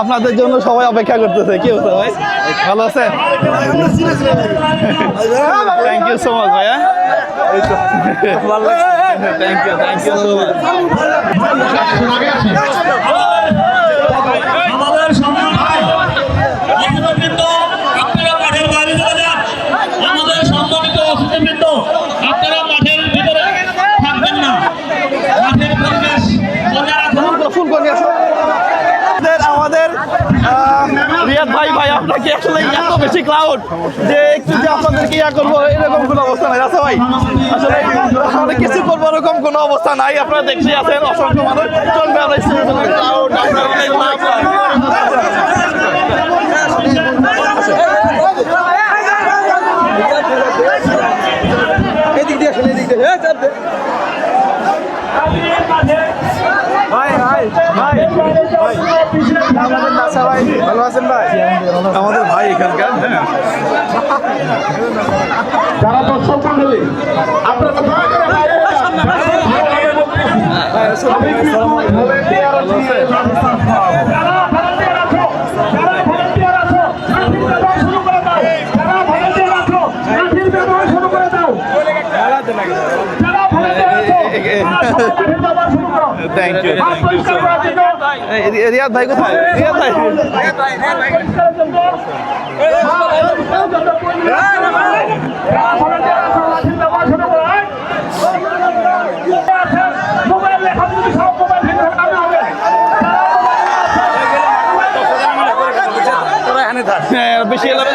আপনাদের জন্য সবাই অপেক্ষা করতেছে। কি হচ্ছে ভাই? ভালো আছেন? থ্যাংক ইউ সো মাচ ভাইয়া। Thank you thank you so much আপনাকে আসলে এত বেশি ক্লাউড যে একটু যে আপনাদেরকে ইয়া করব এরকম কোনো অবস্থা নাই আচ্ছা ভাই? আসলে আমরা কিছু করব এরকম কোনো অবস্থা নাই আপনারা দেখতে আছেন অসংখ্য মানুষ চলবে আমরা ক্লাউড ভাই ভাই। ভাই আমাদের নাসা ভাই ভালো আছেন ভাই আমাদের ভাই এখানকার হ্যাঁ যারা দর্শক মন্ডলী আপনারা দয়া করে বাইরে যান। যারা volunteer আছো, যারা volunteer আছো, লাঠির ব্যবহার শুরু করে দাও। থ্যাংক ইউ রিয়াদ ভাই কোথায় রিয়াদ ভাই মোবাইল ভেঙে ফেলানো হবে। হ্যাঁ, বেশি এলাবে